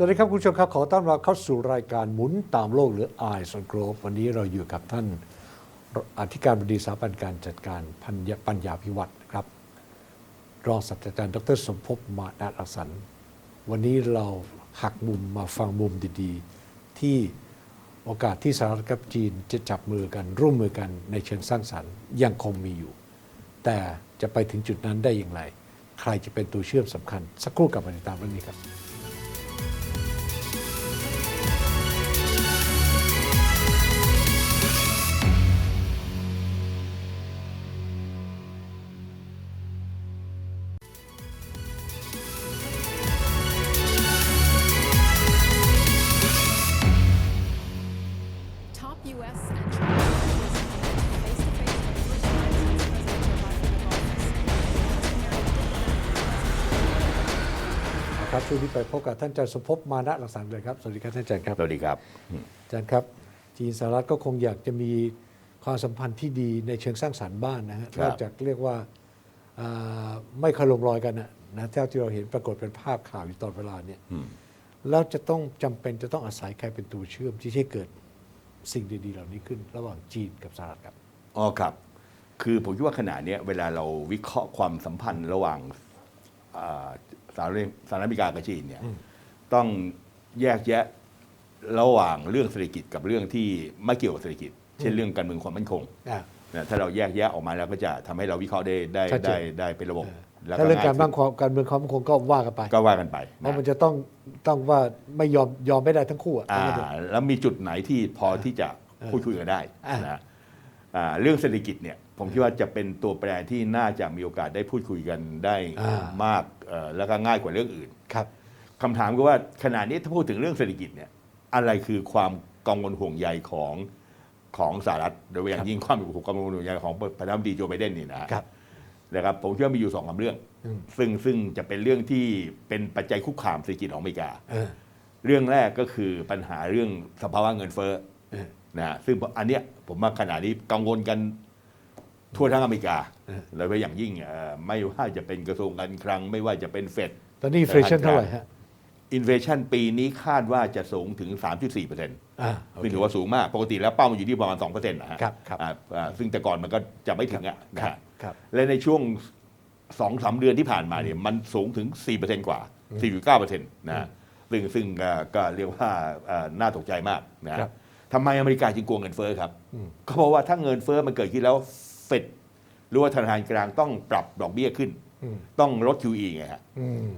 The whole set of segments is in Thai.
สวัสดีครับคุณผู้ชมครับขอต้อนรับเข้าสู่รายการหมุนตามโลกหรือ Eyes on Globe วันนี้เราอยู่กับท่านอธิการบดีสถาบันการจัดการพันยปัญญาพิวัตรครับ รองศาสตราจารย์ดรสมภพมานารักษันวันนี้เราหักมุมมาฟังมุมดีๆ ที่โอกาสที่สหรัฐกับจีนจะจับมือกันร่วมมือกันในเชิงสร้างสรรค์ยังคงมีอยู่ แต่จะไปถึงจุดนั้นได้อย่างไร ใครจะเป็นตัวเชื่อมสำคัญ สักครู่กลับมาติดตามเรื่องนี้ครับ ช่วงนี้ไปพบกับท่านอาจารย์สมภพมานะรังสรรค์เลยครับ สวัสดีครับท่านอาจารย์ครับ สวัสดีครับ อาจารย์ครับ จีนสหรัฐก็คงอยากจะมีความสัมพันธ์ที่ดีในเชิงสร้างสรรค์บ้านนะฮะครันบอกจากเรียกว่าอ่าไม่คารมรอยกันนะนะเท่าที่เราเห็นปรากฏเป็นภาพข่าวอยู่ตลอดเวลาเนี่ยแล้วจะต้องจำเป็นจะต้องอาศัยใครเป็นตัวเชื่อมที่ให้เกิดสิ่งดีๆ เหล่านี้ขึ้น ระหว่างจีนกับสหรัฐครับ อ๋อครับ คือผมคิดว่าขณะเนี้ยเวลาเราวิเคราะห์ความสัมพันธ์ระหว่างอ่า สหรัฐสหรัฐอเมริกากับจีนเนี่ยต้องแยกแยะระหว่างเรื่องเศรษฐกิจกับเรื่องที่ไม่เกี่ยวกับเศรษฐกิจ เช่นเรื่องการเมืองความมั่นคงอ่านะถ้าเราแยกแยะออกมาแล้วก็จะทำให้เราวิเคราะห์ได้ได้ชัดเจนได้ได้เป็นระบบแล้วถ้าเรื่องการง่ยบ้างความการเมืองความมั่นคงก็ว่ากันไป ก็ว่ากันไปเพราะนะมันจะต้องต้องว่าไม่ยอมยอมไม่ได้ทั้งคู่อะอ่าแล้วมีจุดไหนที่พอที่จะพูดคุยกันได้อ่านะอ่าเรื่องเศรษฐกิจเนี่ย ผมคิดว่าจะเป็นตัวแปรที่น่าจะมีโอกาสได้พูดคุยกันได้อ่ามมากเอ่อแล้วก็ง่ายกว่าเรื่องอื่นครับคำถามก็ว่าขณะนี้ถ้าพูดถึงเรื่องเศรษฐกิจเนี่ยอะไรคือความกังวลห่วงใยของของสหรัฐโดยเฉพาะอย่างยิ่งความกังวลห่วงใยของประธานาธิบดีโจไบเดนนี่นะฮะครับนะครับผมคิดว่ามีอยู่สองสามเรื่องอืมซึ่งซึ่งจะเป็นเรื่องที่เป็นปัจจัยคุกคามเศรษฐกิจของอเมริกาเออเรื่องแรกก็คือปัญหาเรื่องสภาวะเงินเฟ้อเออนะฮะซึ่งอันเนี้ยผมว่าขณะนี้กังวลกัน ทั่วทั้งอเมริกาเออโดยเฉพาะอย่างยิ่งเอ่อไม่ว่าจะเป็นกระทรวงการคลัง ไม่ว่าจะเป็นเฟดตอนนี้อินฟลชันเท่าไหร่ฮะอินเฟชันปีนี้คาดว่าจะสูงถึง 3.4เปอร์เซ็นต์อ่าโอเคซึ่งถือว่าสูงมาก ปกติแล้วเป้ามันอยู่ที่ประมาณ2เปอร์เซ็นต์นะฮะครับครับอ่าอ่าซึ่งแต่ก่อนมันก็จะไม่ถึงอะนะครับฮะครับและในช่วงสองสามเดือนที่ผ่านมาเนี่ยมันสูงถึง 4%กว่า 4.9%นะฮะซึ่งซึ่งเอ่อก็เรียกว่าเอ่อน่าตกใจมากนะฮะครับทำไมอเมริกาจึงกลัวเงินเฟ้อครับ ก็เพราะว่าถ้าเงินเฟ้อมันเกิดขึ้นแล้ว เฟดหรือว่าธนาคารกลางต้องปรับดอกเบี้ยขึ้น ต้องลด QE ไงฮะอืม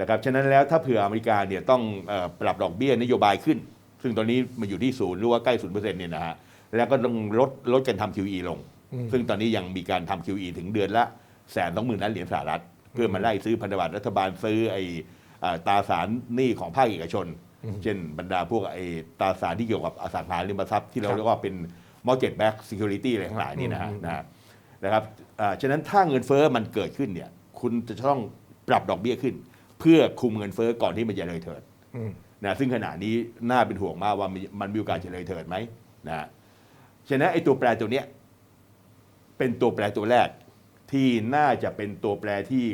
นะครับฉะนั้นแล้วถ้าเผื่ออเมริกาเนี่ยต้องเอ่อปรับดอกเบี้ยนโยบายขึ้น ซึ่งตอนนี้มันอยู่ที่ศูนย์หรือว่าใกล้ศูนย์เปอร์เซ็นต์เนี่ยนะฮะแล้วก็ต้องลดลดการทำ QE ลง ซึ่งตอนนี้ยังมีการทำ QE ถึงเดือนละแสนสองหมื่นล้านเหรียญสหรัฐ เพื่อมาไล่ซื้อพันธบัตรรัฐบาลซื้อไอ้เอ่อตราสารหนี้ของภาคเอกชน เช่นบรรดาพวกไอ้ตราสารที่เกี่ยวกับอสังหาริมทรัพย์ที่เราครับเรียกว่าเป็น mortgage backed security อะไรทั้งหลายนี่นะฮะ นะฮะนะครับอ่าฉะนั้นถ้าเงินเฟ้อมันเกิดขึ้นเนี่ย คุณจะต้องปรับดอกเบี้ยขึ้น เพื่อคุมเงินเฟ้อก่อนที่มันจะเลยเถิดอืมนะซึ่งขณะนี้น่าเป็นห่วงมากว่ามันมันมีโอกาสจะเลยเถิดไหมนะฮะฉะนั้นไอ้ตัวแปรตัวเนี้ยเป็นตัวแปรตัวแรกที่น่าจะเป็นตัวแปรที่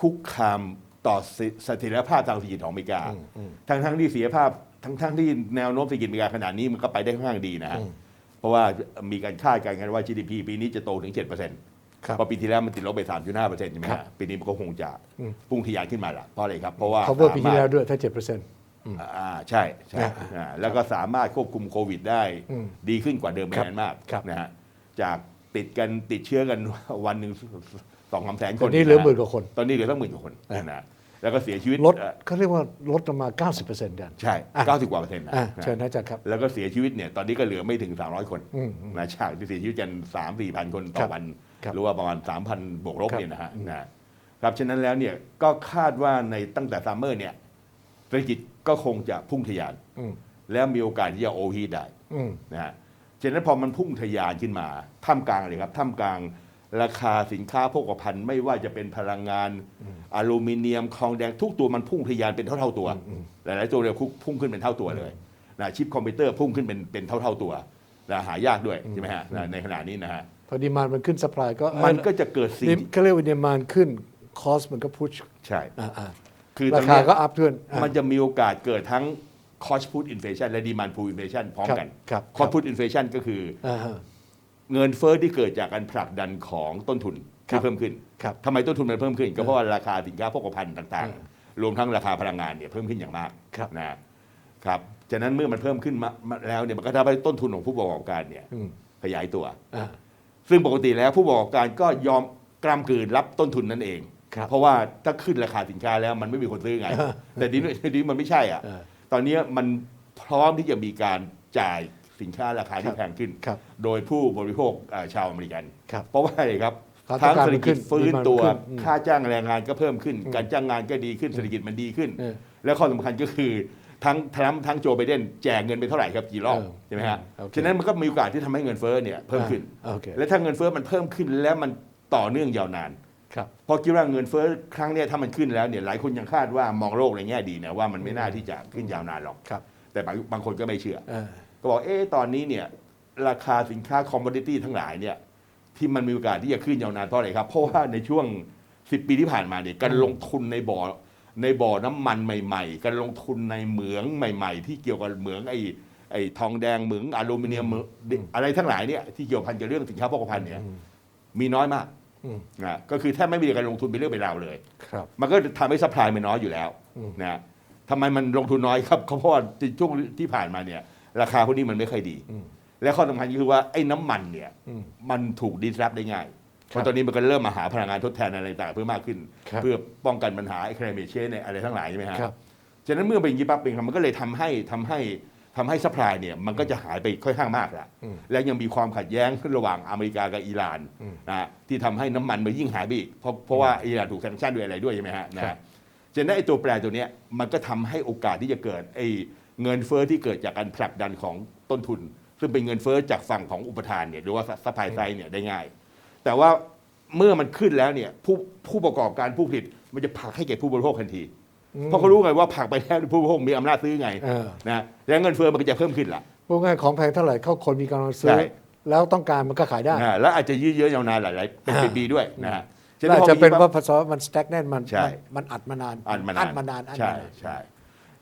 คุกคามต่อเสเสถียรภาพทางเศรษฐกิจของอเมริกา ทั้งทั้งที่เสียภาพทั้งทั้งที่แนวโน้มเศรษฐกิจอเมริกาขนาดนี้มันก็ไปได้ค่อนข้างดีนะฮะ เพราะว่ามีการคาดการณ์กันว่า GDP ปีนี้จะโตถึง 7%ครับเพราะปีที่แล้วมันติดลบไป 3.5%ใช่ไหมครัฮะบปีนี้มันก็คงจะพุ่งทะยานขึ้นมาละเพราะอะไรครับ เพราะว่า cover ปีที่สามารถแล้วด้วยถ้าเจ็ดเปอร์เซ็นต์ อ่าใช่ใช่อ่าอ่าแล้วก็สามารถควบคุมโควิดได้อืมดีขึ้นกว่าเดิมไม่ครับนานมากครับนะฮะจากติดกันติดเชื้อกัน วันหนึ่งสองสามแสนคตอนนนี้เหลือหมื่นกว่าคนตอนนี้เหลือตั้งหมื่นกว่าคนอะนะ แล้วก็เสียชีวิตลดเอ่อเขาเรียกว่าลดลงมา 90%กัน ใช่อะเก้าสิบกว่าเปอร์เซ็นต์นะอะนะเชิญนะอาจารย์ครับ แล้วก็เสียชีวิตเนี่ยตอนนี้ก็เหลือไม่ถึง 300 คนอืมนะชาติที่เสียชีวิตกันสามสี่พันคนต่ครัอบวัน ครับหรือว่าประมาณ 3,000 บวกลบครับ เนี่ยนะฮะนะครับฉะนั้นแล้วเนี่ยก็คาดว่าในตั้งแต่ซัมเมอร์เนี่ยเศรษฐกิจก็คงจะพุ่งทะยาน อืมแล้วมีโอกาสที่จะโอฮีได้อืมนะฮะฉะนั้นพอมันพุ่งทะยานขึ้นมาท่ามกลางเลยครับท่ามกลาง ราคาสินค้าโภคภัณฑ์ไม่ว่าจะเป็นพลังงานอลูมิเนียมทองแดงทุกตัวมันพุ่งทะยานเป็นเท่าเท่าๆตัว หลาย ๆ ตัวเนี่ยพุ่งขึ้นเป็นเท่าตัวเลยนะชิปคอมพิวเตอร์พุ่งขึ้นเป็นเป็นเท่าเท่าๆตัวนะหายากด้วยใช่ไหมฮะนะในขณะนี้นะฮะพอดีมานมันขึ้นสปายก็มันก็จะเกิดสิ่งนี่ที่เขาเรียกว่าดีมานขึ้นคอสมันก็พุชใช่อ่าอ่าคือราตรงคาเนี้ยก็อัพขึ้นอ่ามันจะมีโอกาสเกิดทั้ง cost put inflation และ demand pull inflation พร้อมกันครับ cost put inflation ก็คืออ่าฮะ เงินเฟ้อที่เกิดจากการผลักดันของต้นทุนครัที่บเพิ่มขึ้นครับทำไมต้นทุนมันเพิ่มขึ้น ก็เพราะว่าราคาสินค้าโภคภัณฑ์ต่างๆ รวมทั้งราคาพลังงานเนี่ยเพิ่มขึ้นอย่างมากครับ นะครับฉะนั้นเมื่อมันเพิ่มขึ้นมามาแล้วเนี่ยมันก็ทำให้ต้นทุนของผู้ประกอบการเนี่ยอืมขยายตัว อ่า ซึ่งปกติแล้วผู้ประกอบการก็ยอมกล้ามกลืนรับต้นทุนนั่นเอง ครับเพราะว่าถ้าขึ้นราคาสินค้าแล้วมันไม่มีคนซื้อไง แต่ดีนี้ดีนี้มันไม่ใช่อะ เออ ตอนนี้มันพร้อมที่จะมีการจ่าย สินค้าราคาครัที่บแพงขึ้น ครับ โดยผู้บริโภคเอ่อชาวอเมริกัน ครับ เพราะว่าอะไรครับความต้องทั้งการเศรษฐกิจมันขึ้นฟื้น demand ตัว ขึ้นอืมค่าจ้างแรงงานก็เพิ่มขึ้น การจ้างงานก็ดีขึ้นเศรษฐกิจมันดีขึ้น เออและข้อสำคัญก็คือทั้งทรัมป์ทั้งโจไบเดนแจกเงินไปเท่าไหร่ครับกี่รอบเออใช่ไหมฮะโอเค ฉะนั้นมันก็มีโอกาสที่ทำให้เงินเฟ้อเนี่ยเพิ่มขึ้น อ่าโอเคและถ้าเงินเฟ้อมันเพิ่มขึ้นแล้วมันต่อเนื่องยาวนาน ครับ เพราะคิดว่าเงินเฟ้อครั้งเนี้ยถ้ามันขึ้นแล้วเนี่ยหลายคนยังคาดว่ามองโลกในแง่ดีนะว่ามันไม่น่าที่จะขึ้นยาวนานหรอก ครับ แต่บางบางคนก็ไม่เชื่ออ่า ก็บอกเอ๊ะตอนนี้เนี่ยราคาสินค้าคอมม o ดิตี้ทั้งหลายเนี่ยที่มันมีโอกาสที่จะขึ้นยาวนานเพราะอะไรครับ เพราะว่าในช่วง 10 ปีที่ผ่านมาเนี่ยการลงทุนในบ่อในบ่อน้ำมันใหม่ ๆ การลงทุนในเหมืองใหม่ ๆ ที่เกี่ยวกับเหมืองไอ้ไอ้ทองแดงเหมืองอลูมิเนียมเหมืองอะไรทั้งหลายเนี่ยที่เกี่ยวพันกับเรื่องสินค้าโภคภัณฑ์เนี่ยมีน้อยมากอืมนะก็คือแทบไม่มีการลงทุนเป็นเรื่องเป็นราวเลยครับมันก็ทำให้ซัพพลายมันน้อยอยู่แล้วอืมนะทำไมมันลงทุนน้อยครับเพราะว่าในช่วงที่ผ่านมาเนี่ย ราคาพวกนี้มันไม่ค่อยดีอืมและข้อสำคัญก็คือว่าไอ้น้ำมันเนี่ยอืมมันถูกดิสรับได้ง่ายเพครับราะตอนนี้มันก็เริ่มมาหาพลังงานทดแทนอะไรต่างๆเพิ่มมากขึ้นครับเพื่อป้องกันปัญหาไอ้ climate change เนี่ยอะไรทั้งหลายใช่ไหมฮะครับฉะนั้นเมื่อเป็นอย่างนี้ปั๊บเป็นครับมันก็เลยทำให้ทำให้ทำให้ซัพพลายเนี่ยมันก็จะหายไปค่อนข้างมากละอืมและยังมีความขัดแย้งขึ้นระหว่างอเมริกากับอิหร่านอืมนะที่ทำให้น้ำมันมันยิ่งหายไปอีกเพราะเพราะว่าอิหร่านถูกแซงชั่นด้วยอะไรด้วยใช่ไหมฮะนะครัฮะบฉะนั้นไอ้ตัวแปรตัวเนี้ยมันก็ทำให้โอกาสที่จะเกิดไอ้ เงินเฟ้อที่เกิดจากการผลักดันของต้นทุน ซึ่งเป็นเงินเฟ้อจากฝั่งของอุปทานเนี่ยหรือว่าซัพพลายไซด์เนี่ยได้ง่าย แต่ว่าเมื่อมันขึ้นแล้วเนี่ยผู้ผู้ประกอบการผู้ผลิตมันจะผลักให้แก่ผู้บริโภคทันที เพราะเขารู้ไงว่าผลักไปแล้วผู้บริโภคมีอำนาจซื้อไงเออ นะแล้วเงินเฟ้อมันก็จะเพิ่มขึ้นละ พูดง่ายๆของแพงเท่าไหร่เข้าคนมีกำลังซื้อ ใช่ แล้วต้องการมันก็ขายได้ นะแล้วอาจจะยืดเยื้อยาวนานหลายๆเป็นอ่า ปีๆด้วยนะฮะฉแล้วอาจพอจะเป็นมีว่าภาษามันสแต็กแน่นมันใช่ มันมันอัดมานานอันมานานมานานอัดใช่มานาน ใช่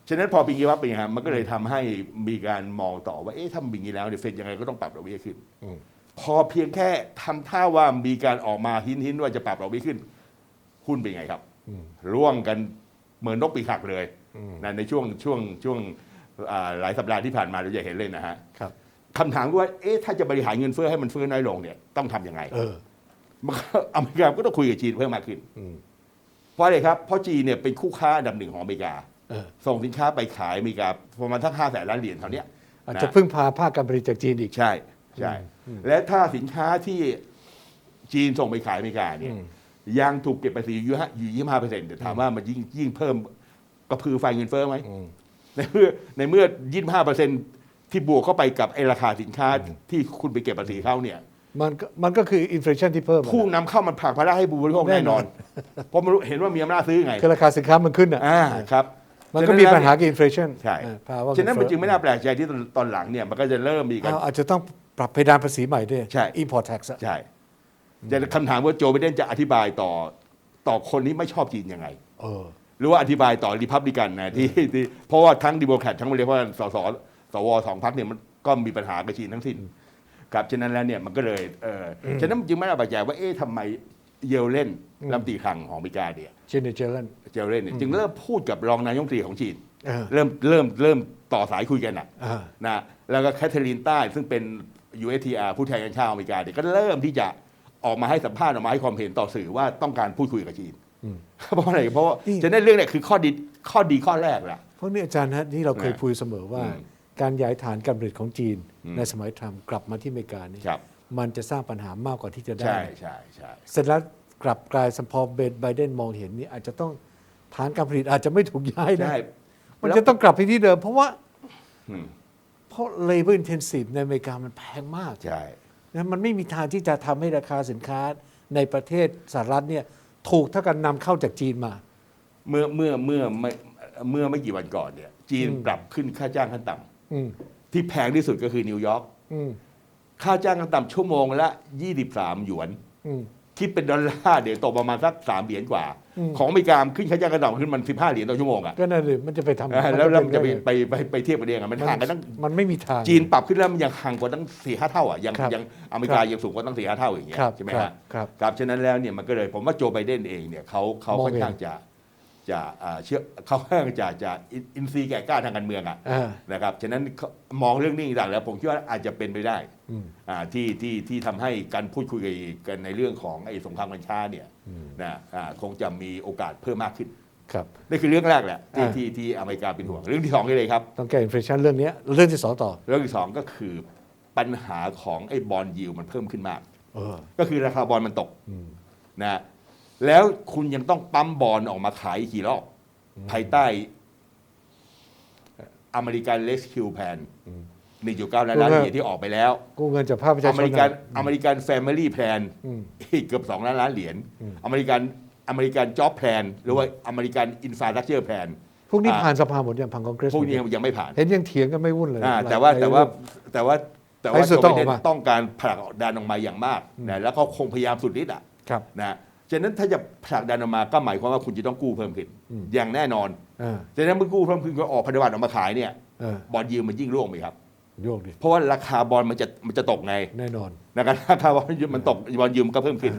ฉะนั้นพอปีนี้ว่าเป็นยังไงมันก็เลยทำให้มีการมองต่อว่าเอ๊ะถ้ามันเป็นอย่างนี้แล้วเนี่ยเฟดยังไงก็ต้องปรับดอกเบี้ยขึ้นอืมพอเพียงแค่ทำท่าว่ามีการออกมาหินหินๆว่าจะปรับดอกเบี้ยขึ้น หุ้นเป็นไงครับอืมร่วงกันเหมือนนกปีกหักเลยอืมนะในช่วงช่วงช่วงอ่าหลายสัปดาห์ที่ผ่านมาเราจะเห็นเลยนะฮะครับคำถามก็ว่าเอ๊ะถ้าจะบริหารเงินเฟ้อให้มันเฟ้อน้อยลงเนี่ยต้องทำยังไงเออมันก็อเมริกาก็ต้องคุยกับจีนเพิ่มมากขึ้นอืมเพราะอะไรครับเพราะจีนเนี่ยเป็นคู่ค้าอันดับหนึ่งของอเมริกาเออ ส่งสินค้าไปขายอเมริกาประมาณทั้งห้าแสนล้านเหรียญเท่าเนี้ยอาจนจะพึ่งพาภาคการผลิตจากจีนอีก ใช่ใช่และถ้าสินค้าที่จีนส่งไปขายอเมริกาเนี่ยอืมยังถูกเก็บภาษีอยู่ฮะอยู่ยี่ห้าเปอร์เซ็นต์ถามว่ามันยิ่งยิ่งเพิ่มกระพือไฟเงินเฟ้อไหมอืมในเมื่อในเมื่อยี่ห้าเปอร์เซ็นต์ที่บวกเข้าไปกับไอ้ราคาสินค้าที่คุณไปเก็บภาษีเขาเนี่ยมันก็มันก็คืออินฟลชันที่เพิ่มอะผู้นำเข้ามันผลักภาระให้ผู้บริโภคแน่แน่นนออนนเพราะมันรู้เห็นว่ามีอำนาจซื้อไงคือราคาสินค้ามันขึ้นอะอ่าครับ มันก็มีปัญหากับอินฟลชันใช่ภาวะฉะนั้นมันเฟ้อจึงไม่น่าแปลกใจที่ตอนตอนหลังเนี่ยมันก็จะเริ่มมีการเอาอาจจะต้องปรับเพดานภาษีใหม่ด้วยใช่ import tax อะใช่แต่คำถามว่าโจไบเดนจะอธิบายต่อต่อคนที่ไม่ชอบจีนยังไงเออหรือว่าอธิบายต่อริพับลิกันนะที่ที่เพราะว่าทั้งดิโมแครตทั้งเรียกว่าสสสวสองพรรคเนี่ยมันก็มีปัญหากับจีนทั้งสิ้นครับฉะนั้นแล้วเนี่ยมันก็เลยเอออฉะนั้นจึงไม่น่าแปลกใจว่าเอ๊ะทำไม เยลเล่นลำตีคลังของอเมริกาเนี่ยเจเนเจอรันเจลเล่นเนี่ยจึงเริ่มพูดกับรองนายกรัฐมนตรีของจีน เออ เริ่มเริ่มเริ่มต่อสายคุยกันอะอ่า นะแล้วก็แคทเธอรีนใต้ซึ่งเป็น USTR ผู้แทนการชาติอเมริกาเนี่ยก็เริ่มที่จะออกมาให้สัมภาษณ์ออกมาให้ความเห็นต่อสื่อว่าต้องการพูดคุยกับจีนอืมเพราะอะไรเพราะว่านี่ ฉะนั้นเรื่องเนี้คือข้อดีข้อดีข้อแรกแหละ เพราะนี่อาจารย์ฮะที่เราเคยนะพูดเสมอว่า อืมการย้ายฐานการผลิตของจีน อืม ในสมัยทรัมป์กลับมาที่อเมริกานี่ครับ มันจะสร้างปัญหามากกว่าที่จะได้ ใช่ใช่ใช่เสร็จแล้วกลับกลายสพอเบนไบเดนมองเห็นนี่อาจจะต้องฐานการผลิตอาจจะไม่ถูกย้ายนะใช่มันจะต้องกลับไปที่เดิม เพราะว่าอืมเพราะ labor intensive ในอเมริกามันแพงมากใช่นะมันไม่มีทางที่จะทำให้ราคาสินค้าในประเทศสหรัฐเนี่ยถูกเท่ากันนำเข้าจากจีนมา เมื่อเมื่อเมื่อไม่เมื่อไม่กี่วันก่อนเนี่ย จีนอืมปรับขึ้นค่าจ้างขั้นต่ำอืมที่แพงที่สุดก็คือนิวยอร์กอืม ค่าจ้างขั้นต่ำชั่วโมงละ 23 หยวน อืม คิดเป็นดอลลาร์เดี๋ยวตกประมาณสักสามเหรียญกว่า อืม ของอเมริกาขึ้นค่าจ้างขั้นต่ำขึ้นมัน 15 เหรียญต่อชั่วโมงอะก็นั่นเลยมันจะไปทำอ่าแล้วแล้วมันจะไปด้งไปไปไปเทียบกันได้ยังไงมันห่างกันตั้ง มันไม่มีทาง จีนปรับขึ้นแล้วมันยังห่างกว่าตั้งสี่ห้าเท่าอะยังครับยังอเมริกายังสูงกว่าตั้งสี่ห้าเท่าอย่างเงี้ยครับใช่ไหมครัฮะบครับ ครับฉะนั้นแล้วเนี่ยมันก็เลยผมว่าโจไบเดนเองเนี่ยเขาเขามองค่อนเห็นข้างจะ จะอ่าเชื่อเขาค่อนข้างจะจะอินอินซีย์แก่กล้าทางการเมืองอะอ่านะครับฉะนั้นเขามองเรื่องนี้ต่างแล้ว ผมคิดว่าอาจจะเป็นไปได้อืมอ่าที่ที่ที่ทำให้การพูดคุยกันในเรื่องของไอ้สงครามกัญชาเนี่ยนะอ่าคงจะมีโอกาสเพิ่มมากขึ้นครับนี่คือเรื่องแรกแหละที่อ่าที่ที่อเมริกาเป็นห่วงเรื่องที่สองนี่เลยครับต้องแก้อินฟลชันเรื่องเนี้ยเรื่องที่สองต่อ เรื่องที่สองก็คือปัญหาของไอ้บอลยิวมันเพิ่มขึ้นมากเออก็คือราคาบอลมันตกอืมนะ แล้วคุณยังต้องปั๊มบอลออกมาขายอีกกี่รอบ ภายใต้อเมริกันเลสคิวแพนหนึ่งจุดเก้าล้านล้านเหรียญที่ออกไปแล้วกู้เงินจากภาคประชาอชเมนริกันนะอเมริกันแฟมิลี่แพลนอืมอีกเกือบสองล้านล้านเหรียญอเมริกันอเมริกันจ็อบแพลนหรือว่าอเมริกันอินฟราสตรักเจอร์แพลนพวกนี้อ่าผ่านสภาหมดยังผ่านคอนเกรสพวกนี้หมดยังไม่ผ่านเห็นยังเถียงกันไม่วุ่นเลยอ่าหลยแต่ว่าหลยแต่ว่าเรื่องแต่ว่าแต่ให้ว่าสุดโจต้องไบอเดอกนมาต้องการผลักดันออกมาอย่างมากนะแล้วเขาคงพยายามสุดฤทธิ์อะครับนะ ฉะนั้นถ้าจะผลักดันออกมาก็หมายความว่าคุณจะต้องกู้เพิ่มขึ้นอืมอย่างแน่นอนอ่าฉะนั้นเมื่อกู้เพิ่มขึ้นก็ออกพันธบัตรออกมาขายเนี่ยเออบอลยิวมันยิ่งร่วงไปครับ โยกดิเพราะว่าราคาบอลมันจะมันจะตกไงแน่นอน นะครับราคาบอลยิวมันตกบอลยิวมันก็เพิ่มขึ้น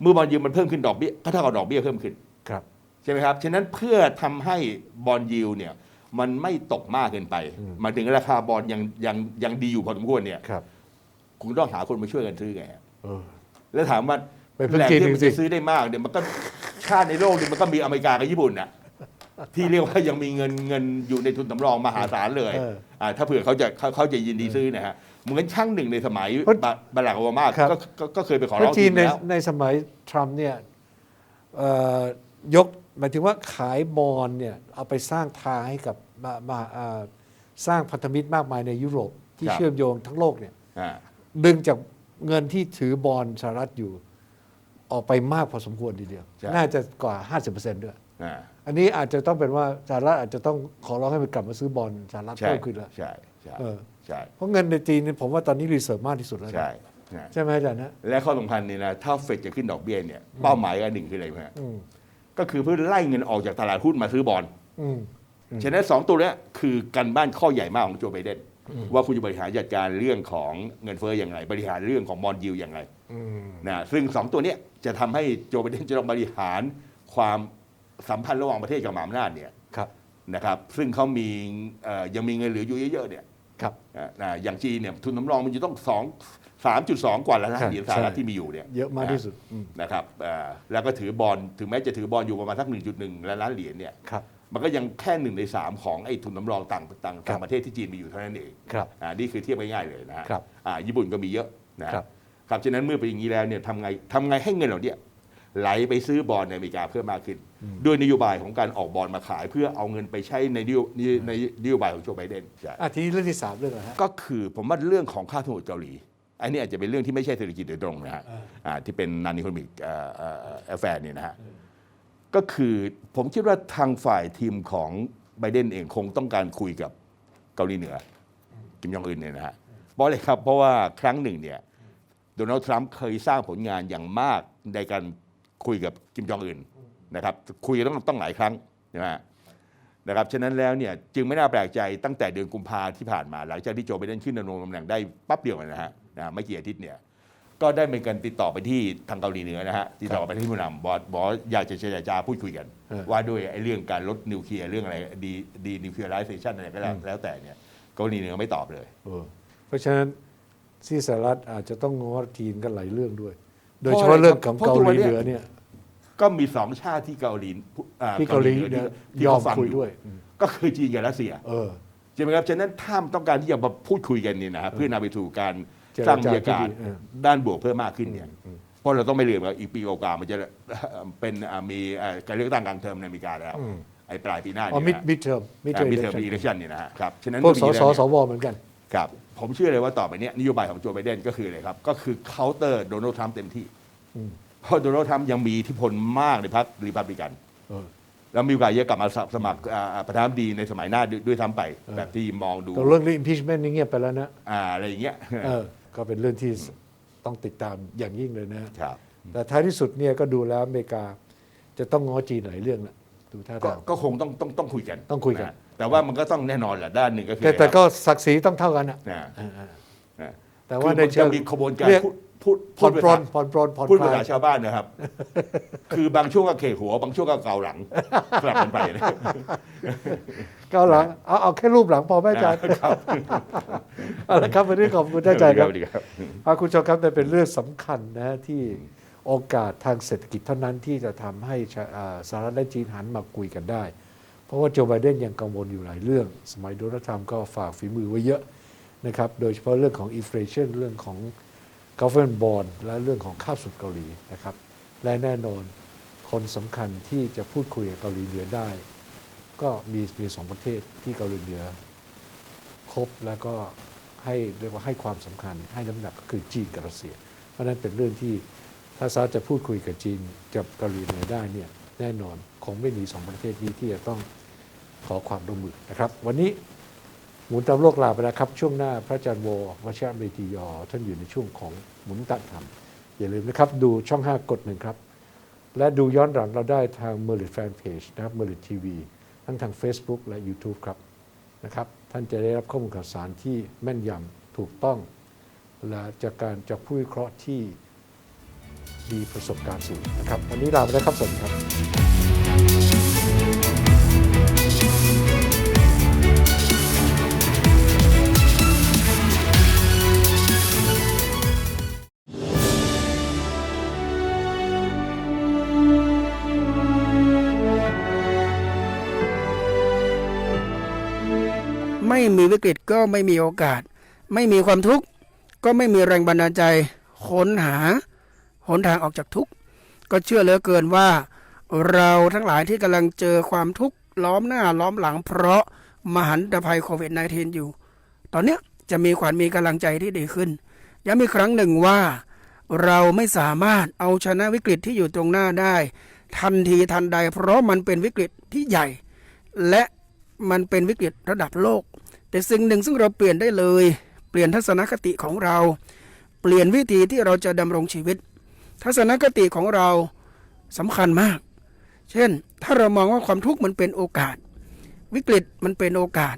เมื่อบอลยิวมันเพิ่มขึ้นดอกเบี้ยก็เท่ากับดอกเบี้ยเพิ่มขึ้นครับ ใช่ไหมครับฉะนั้นเพื่อทำให้บอลยิวเนี่ยมันไม่ตกมากเกินไปหมายถึงราคาบอลยังยังยังดีอยู่พอสมควรเนี่ยครับ คุณต้องหาคนมาช่วยกันซื้อไงเออ แล้วถามว่า ไปพึ่งแหล่งจีนที่ดูมันสิจะซื้อได้มากเนี่ยมันก็ชาติในโลกเนี่ยมันก็มีอเมริกากับญี่ปุ่นน่ะที่เรียกว่ายังมีเงินเงินอยู่ในทุนสำรองมหาศาลเลยเอออ่าถ้าเผื่อเขาจะเขาเขาจะยินดีซื้อนะฮะเหมือนช่างหนึ่งในสมัยเพราะบาบารักโอบามาครับ ก็ก็ก็เคยไปขอเพร้อราะงจีจีนนในแล้ว ในสมัยทรัมป์เนี่ยเอ่อยกหมายถึงว่าขายบอลเนี่ยเอาไปสร้างทางให้กับมามาอ่าสร้างพันธมิตรมากมายในยุโรปที่ครับ เชื่อมโยงทั้งโลกเนี่ย อ่า ดึงจากเงินที่ถือบอลสหรัฐอยู่ ออกไปมากพอสมควรทีเดียว ใช่ น่าจะกว่า 50%ด้วย อ่าอันนี้อาจจะต้องเป็นว่าสหรัฐอาจจะต้องขอร้องให้มันกลับมาซื้อบอลสหรัฐใช่เพิ่มขึ้นแล้ว ใช่ใช่เออ ใช่เพราะเงินในจีนเนี่ยผมว่าตอนนี้รีเซิร์ฟมากที่สุดแล้วนะใช่ใช่ใช่ไหมอาจารย์นะ และข้อสำคัญเนี่ยนะถ้าเฟดจะขึ้นดอกเบี้ยเนี่ยเป้าหมายอันหนึ่งคืออะไรไหมฮะอืม ก็คือเพื่อไล่เงินออกจากตลาดหุ้นมาซื้อบอล อืม ฉะนั้นสองตัวเนี้ยคือการบ้านข้อใหญ่มากของโจไบเดนว่าคุณจะบริหารจัดการเรื่องของเงินเฟ้ออย่างไร บริหารเรื่องของบอลยิวอย่างไรอืม นะซึ่งสองตัวเนี้ยจะทำให้โจไบเดนจะต้องบริหารความสัมพันธ์ระหว่างประเทศกับมหาอำนาจเนี่ยครับนะครับซึ่งเขามีเอ่อยังมีเงินเหลืออยู่เยอะๆเนี่ยครับอะนะอย่างจีนเนี่ยทุนน้ำรองมันจะต้องสองสามจุดสองกว่าล้านใช่เหรียญสหรัฐใช่ที่มีอยู่เนี่ยเยอะมากที่สุดอืมนะครับเอ่อแล้วก็ถือบอลถึงแม้จะถือบอลอยู่ประมาณสัก1.1ล้านล้านเหรียญเนี่ยครับมันก็ยังแค่หนึ่งในสามของไอ้ทุนน้ำรองต่างต่างครัต่าบงประเทศที่จีนมีอยู่เท่านั้นเองครับอ่านี่คือเทียบง่ายๆเลยนะฮะครับอ่าญี่ปุ่นก็มีเยอะนะครับ ครับฉะนั้นเมื่อเป็นอย่างนี้แล้วเนี่ยทำไงทำไงให้เงินเหล่าเนี้ยไหลไปซื้อบอลในอเมริกาเพิ่มมากขึ้น ด้วยนโยบายของการออกบอลมาขาย เพื่อเอาเงินไปใช้ในนโยในในนโยบายของโจไบเดนใช่อะทีนี้เรื่องที่สามเรื่องอะไรฮะ ก็คือผมว่าเรื่องของค่าสมุทรเกาหลี อันนี้อาจจะเป็นเรื่องที่ไม่ใช่เศรษฐกิจโดยตรงนะฮะอ่าที่เป็นนันนิคมิกแอฟแฟร์เนี่ยนะฮะก็คือผมคิดว่าทางฝ่ายทีมของไบเดนเองคงต้องการคุยกับเกาหลีเหนือ กิมยองอึนเนี่ยนะฮะเพราะอะไรครับเพราะว่าครั้งหนึ่งเนี่ย โดนัลด์ทรัมป์เคยสร้างผลงานอย่างมากในการคุยกับกิมจองอึนนะครับคุยกันต้องต้องหลายครั้งใช่ไหมนะครับฉะนั้นแล้วเนี่ยจึงไม่น่าแปลกใจตั้งแต่เดือนกุมภาที่ผ่านมา หลังจากที่โจไบเดนขึ้นดำรงตำแหน่งได้ปั๊บเดียวนะฮะนะไม่กี่อาทิตย์เนี่ยก็ได้เป็นการติดต่อไปที่ทางเกาหลีเหนือนะฮะติดต่อไปที่ผู้นำบอสบอกอยากจะเจรจาพูดคุยกันเออว่าด้วยไอ้เรื่องการลดนิวเคลียร์เรื่องอะไรดีดีนิวเคลียร์ไลเซชันอะไรก็แล้วแล้วแต่เนี่ยเกาหลีเหนือไม่ตอบเลยเออเพราะฉะนั้น ที่สหรัฐอาจจะต้องง้อจีนกันหลายเรื่องด้วย โดยเฉพาะเรื่องของเกาหลีเหนือเนี่ย ก็มีสองชาติที่เกาหลีอ่ที่เกาหลีหนือเนี่ยที่ยอมเขาฟังคุยอด้วย ก็คือจีนกับรัสเซียเออใช่ไหมครับฉะนั้นถ้าต้องการที่จะมาพูดคุยกันเนี่ยนะฮะเพื่อนำไปสู่การเจรจาสร้างบรรยากาศที่ดีเออด้านบวกเพิ่มมากขึ้นเนี่ยเพราะเราต้องไม่ลืมว่าอีกปีกว่าๆมันจะเป็นอ่ามีอ่าการเลือกตั้งกลางเทอมในอเมริกาแล้วไอ้ปลายปีหน้าอ๋อเนี่ยมิดมิดเทอมมิดเทอมมิเทอมอีเลคชันเนี่ยนะฮะครับฉะนั้นพวกสมีสเรื่องสเนี่ยวเหมือนกันครับ ผมเชื่อเลยว่าต่อไปเนี้นโยบายของโจไบเดนก็คืออะไรครับ ก็คือเคาน์เตอร์โดนัลด์ทรัมป์เต็มที่ เพราะโดนัลด์ทรัมป์ยังมีอิทธิพลมากในพรรครีพับลิกันเออแล้วมีโอกาสเยอะกลับมาสมัครอ่าประธานาธิบดีในสมัยหน้าด้วยด้วยซ้ำไป แบบที่มองดูแต่เรื่องนี้ impeachment นี่เงียบไปแล้วนะอ่าอะไรอย่างเงี้ยเออก็เป็นเรื่องที่ต้องติดตามอย่างยิ่งเลยนะครับแต่ท้ายที่สุดเนี่ยก็ดูแล้วอเมริกาจะต้องง้อจีนหลายเรื่องละดูท่าก็ทางก็คงต้องต้องต้องคุยกันต้องคุยกันะ แต่ว่ามันก็ต้องแน่นอนแหละด้านหนึ่งก็คือแต่แต่ก็ศักดิ์ศรีต้องเท่ากันนะนะเออเออนะแต่คือว่าในมันเชิจะงมีขบวนการเรียกพูดพูดผ่อนพูดปรนผ่อนปรนผ่อนพูดคภาลายษาชาวบ้านนะครับ คือบางช่วงก็เขกหัว บางช่วงก็เกาหลังสลับกันไปนะก้าวหลังเอาเอาแค่รูปหลังพอไหมอาจารย์ครับเอาละครับวันนี้ขอบคุณท่านอาจารย์ครับสวัสดีครับอาคุณผู้ชมครับแต่เป็นเรื่องสำคัญนะที่โอกาสทางเศรษฐกิจเท่านั้นที่จะทำให้ชาอ่าสหรัฐและจีนหันมาคุยกันได้ เพราะว่าโจไบเดนยังกังวลอยู่หลายเรื่อง สมัยโดนัลด์ทรัมป์ก็ฝากฝีมือไว้เยอะนะครับ โดยเฉพาะเรื่องของอินฟลชันเรื่องของ government bond และเรื่องของข้าสุดเกาหลีนะครับ และแน่นอนคนสำคัญที่จะพูดคุยกับเกาหลีเหนือได้ ก็มีมีสองประเทศที่เกาหลีเหนือครบแล้วก็ให้เรียกว่าให้ความสำคัญ ให้น้ำหนักก็คือจีนกับรัสเซีย เพราะนั้นเป็นเรื่องที่ถ้าสหรัฐจะพูดคุยกับจีนกับเกาหลีเหนือได้เนี่ยแน่นอนคงไม่มีสองประเทศนี้ที่จะต้อง ขอความร่วมมือนะครับ วันนี้หมุนตามโลกลาไปแล้วครับ ช่วงหน้าพระอาจารย์โววชระเมธียอ ท่านอยู่ในช่วงของหมุนตามธรรม อย่าลืมนะครับ ดูช่อง 5 กดหนึ่งครับ และดูย้อนหลังเราได้ทาง m e r l i t Fanpage นะครับ m e r l i t TV ทั้งทาง Facebook และ YouTube ครับนะครับ ท่านจะได้รับข้อมูลข่าวสารที่แม่นยำถูกต้อง และจากการจากผู้วิเคราะห์ที่มีประสบการณ์สูงนะครับ วันนี้ลาไปแล้วครับสวัสดีครับ ม่มีวิกฤตก็ไม่มีโอกาส ไม่มีความทุกข์ก็ไม่มีแรงบันดาลใจค้นหาหนทางออกจากทุกข์ก็เชื่อเหลือเกินว่า เราทั้งหลายที่กำลังเจอความทุกข์ล้อมหน้าล้อมหลังเพราะมหันตภัยโควิด -19 อยู่ ตอนเนี้ยจะมีขวัญมีกำลังใจที่ดีขึ้นย้ำอีกครั้งหนึ่งว่า เราไม่สามารถเอาชนะวิกฤตที่อยู่ตรงหน้าได้ ทันทีทันใด เพราะมันเป็นวิกฤตที่ใหญ่ และมันเป็นวิกฤตระดับโลก แต่สิ่งหนึ่งซึ่งเราเปลี่ยนได้เลย เปลี่ยนทัศนคติของเรา เปลี่ยนวิธีที่เราจะดำรงชีวิต ทัศนคติของเราสำคัญมาก เช่น ถ้าเรามองว่าความทุกข์มันเป็นโอกาส วิกฤตมันเป็นโอกาส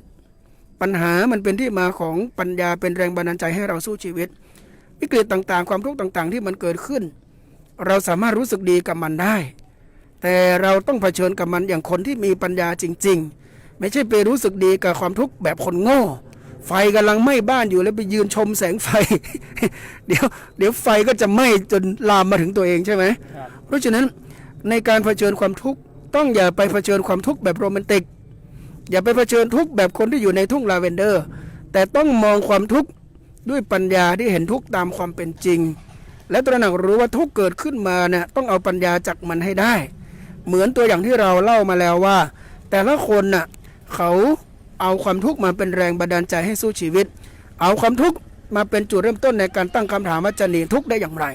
ปัญหามันเป็นที่มาของปัญญาเป็นแรงบันดาลใจให้เราสู้ชีวิต วิกฤตต่างๆ ความทุกข์ต่างๆ ที่มันเกิดขึ้น เราสามารถรู้สึกดีกับมันได้ แต่เราต้องเผชิญกับมันอย่างคนที่มีปัญญาจริง ๆ ไม่ใช่ไปรู้สึกดีกับความทุกข์แบบคนโง่ ไฟกำลังไหม้บ้านอยู่แล้วไปยืนชมแสงไฟ เดี๋ยว เดี๋ยวไฟก็จะไหม้จนลามมาถึงตัวเองใช่ไหม เพราะฉะนั้นในการเผชิญความทุกข์ต้องอย่าไปเผชิญความทุกข์แบบโรแมนติก อย่าไปเผชิญทุกข์แบบคนที่อยู่ในทุ่งลาเวนเดอร์ แต่ต้องมองความทุกข์ด้วยปัญญาที่เห็นทุกข์ตามความเป็นจริง และตระหนักรู้ว่าทุกข์เกิดขึ้นมาเนี่ยต้องเอาปัญญาจากมันให้ได้ เหมือนตัวอย่างที่เราเล่ามาแล้วว่า แต่ละคนน่ะ เขาเอาความทุกข์มาเป็นแรงบันดาลใจให้สู้ชีวิต เอาความทุกข์มาเป็นจุดเริ่มต้นในการตั้งคำถามว่าจะหนีทุกข์ได้อย่างไร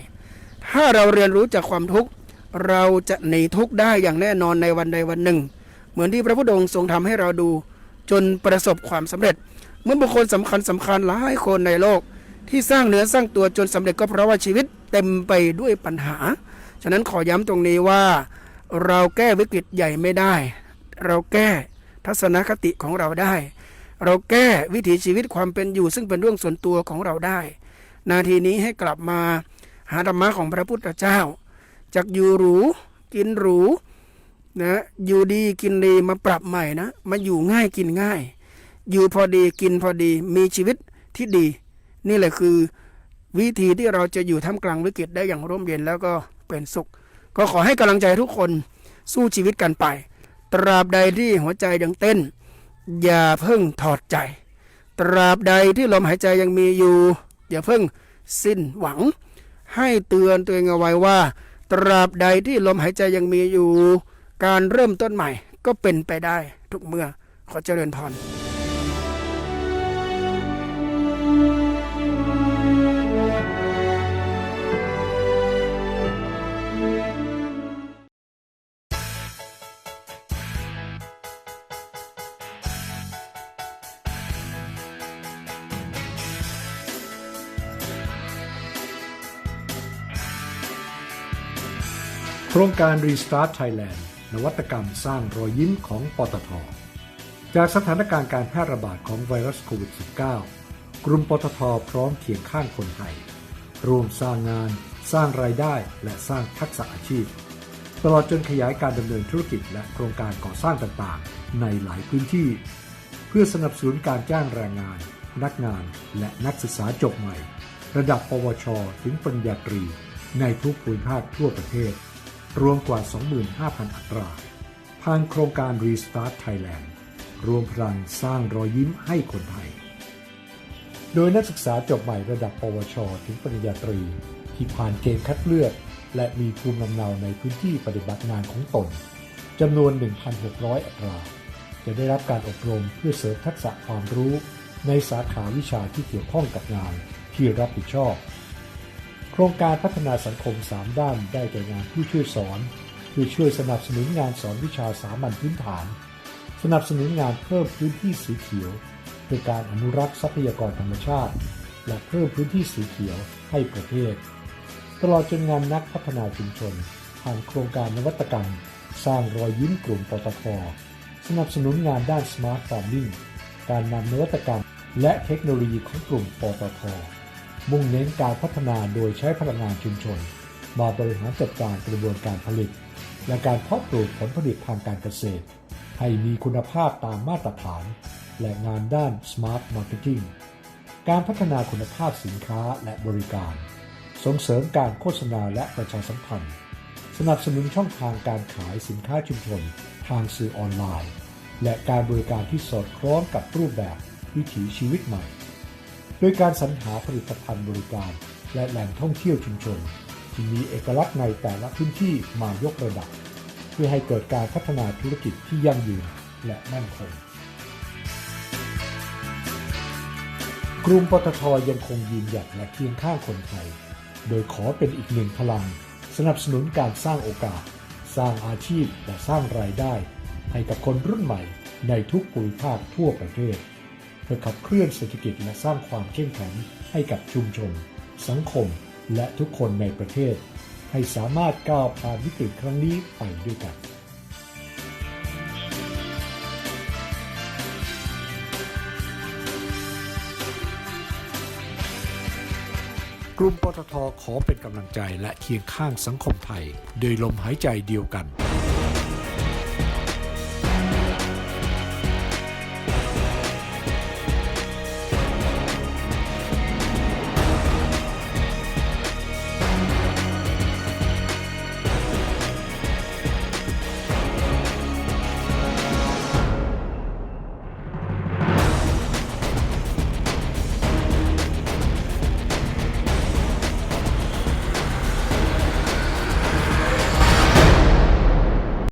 ถ้าเราเรียนรู้จากความทุกข์เราจะหนีทุกข์ได้อย่างแน่นอนในวันใดวันหนึ่ง เหมือนที่พระพุทธองค์ทรงทำให้เราดู จนประสบความสำเร็จเมื่อบุคคลสำคัญสำคัญหลายคนในโลก ที่สร้างเนื้อสร้างตัวจนสำเร็จก็เพราะว่าชีวิตเต็มไปด้วยปัญหา ฉะนั้นขอย้ำตรงนี้ว่า เราแก้วิกฤตใหญ่ไม่ได้ เราแก้ ทัศนคติของเราได้ เราแก้วิถีชีวิตความเป็นอยู่ ซึ่งเป็นเรื่องส่วนตัวของเราได้ นาทีนี้ให้กลับมาหาธรรมะของพระพุทธเจ้าจากอยู่หรูกินหรูนะอยู่ดีกินดีมาปรับใหม่นะมาอยู่ง่ายกินง่าย อยู่พอดีกินพอดีมีชีวิตที่ดี นี่แหละคือวิธีที่เราจะอยู่ท่ามกลางวิกฤตได้อย่างร่มเย็นแล้วก็เป็นสุข ก็ขอให้กำลังใจทุกคนสู้ชีวิตกันไป ตราบใดที่หัวใจยังเต้น อย่าเพิ่งถอดใจ ตราบใดที่ลมหายใจยังมีอยู่ อย่าเพิ่งสิ้นหวัง ให้เตือนตัวเองเอาไว้ว่า ตราบใดที่ลมหายใจยังมีอยู่ การเริ่มต้นใหม่ก็เป็นไปได้ทุกเมื่อขอเจริญพร ครงการ Restart Thailand นวัตกรรมสร้างรอยยิ้มของปตท จากสถานการณ์การแพร่ระบาดของไวรัสโควิด -19 กลุ่มปตทพร้อมเคียงข้างคนไทยร่วมสร้างงาน สร้างรายได้และสร้างทักษะอาชีพ ตลอดจนขยายการดำเนินธุรกิจและโครงการก่อสร้างต่างๆ ในหลายพื้นที่ เพื่อสนับสนุนการจ้างแรงงาน พนักงานและนักศึกษาจบใหม่ ระดับปวช ถึงปริญญาตรี ในทุกภูมิภาคทั่วประเทศ รวมกว่า 25,000 อัตรา ผ่านโครงการ Restart Thailand รวมพลังสร้างรอยยิ้มให้คนไทย โดยนักศึกษาจบใหม่ระดับ ปวช ถึงปริญญาตรี ที่ผ่านเกณฑ์คัดเลือก และมีภูมิลำเนาในพื้นที่ปฏิบัติงานของตนจำนวน 1,600 อัตรา จะได้รับการอบรมเพื่อเสริมทักษะความรู้ ในสาขาวิชาที่เกี่ยวข้องกับงานที่รับผิดชอบ โครงการพัฒนาสังคม 3 ด้านได้แก่งานผู้ช่วยสอนเพื่อช่วยสนับสนุนงานสอนวิชาสามัญพื้นฐาน สนับสนุนงานเพิ่มพื้นที่สีเขียวเพื่อการอนุรักษ์ทรัพยากรธรรมชาติ และเพิ่มพื้นที่สีเขียวให้ประเทศ ตลอดจนงานนักพัฒนาชุมชนผ่านโครงการนวัตกรรม สร้างรอยยิ้มกลุ่มปตทสนับสนุนงานด้าน Smart Farming การนำนวัตกรรม และเทคโนโลยีของกลุ่มปตท มุ่งเน้นการพัฒนาโดยใช้พลังงานชุมชน มาบริหารจัดการกระบวนการผลิต และการเพาะปลูกผลผลิตทางการเกษตร ให้มีคุณภาพตามมาตรฐาน และงานด้าน Smart Marketing การพัฒนาคุณภาพสินค้าและบริการ ส่งเสริมการโฆษณาและประชาสัมพันธ์ สนับสนุนช่องทางการขายสินค้าชุมชน ทางสื่อออนไลน์ และการบริการที่สอดคล้องกับรูปแบบวิถีชีวิตใหม่ ยการสรรหาผลิตภัณฑ์บริการ และแหล่งท่องเที่ยวชุมชน ที่มีเอกลักษณ์ในแต่ละพื้นที่มายกระดับ เพื่อให้เกิดการพัฒนาธุรกิจที่ยั่งยืนและมั่นคงกลุ่มปตทยังคงยืนหยัดและเคียงข้างคนไทย โดยขอเป็นอีกหนึ่งพลัง สนับสนุนการสร้างโอกาส สร้างอาชีพและสร้างรายได้ ให้กับคนรุ่นใหม่ในทุกภูมิภาคทั่วประเทศ เพื่อขับเคลื่อนเศรษฐกิจและสร้างความเข้มแข็งให้กับชุมชน สังคม และทุกคนในประเทศ ให้สามารถก้าวผ่านวิกฤตครั้งนี้ไปด้วยกันกลุ่มปตทขอเป็นกำลังใจและเคียงข้างสังคมไทย โดยลมหายใจเดียวกัน